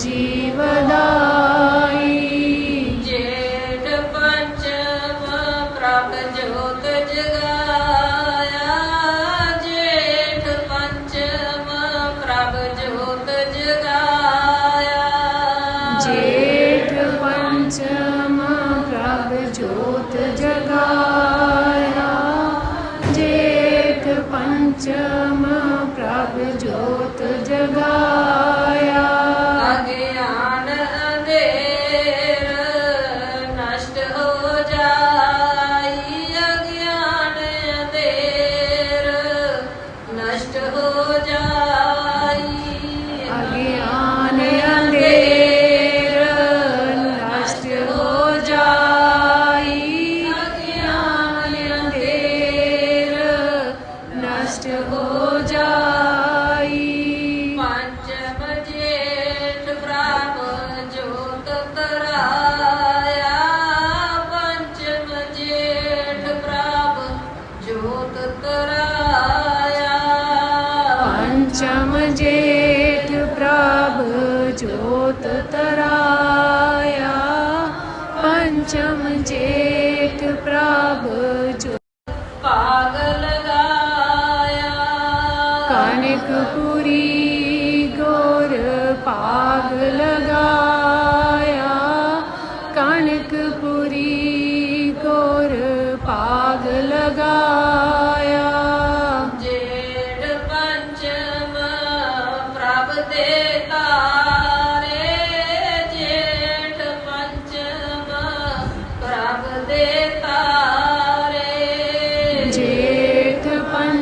जीवदाई जेठ पंचम प्रभ ज्योत जगाया। जेठ पंचम प्रभ ज्योत जगाया। जेठ पंचम प्रभ ज्योत जगाया। जेठ पंचम प्रभ ज्योत जगाया नष्ट हो जाए अज्ञान अंधेर नष्ट हो जाए अज्ञान अंधेर नष्ट हो पञ्चमजे प्राभ ज्योत् तराया पञ्चमजेक प्राभ ज्योत् पाग लगाया कनकपुरी गौर पाग लगया कनकपुरी गोर पाग लगा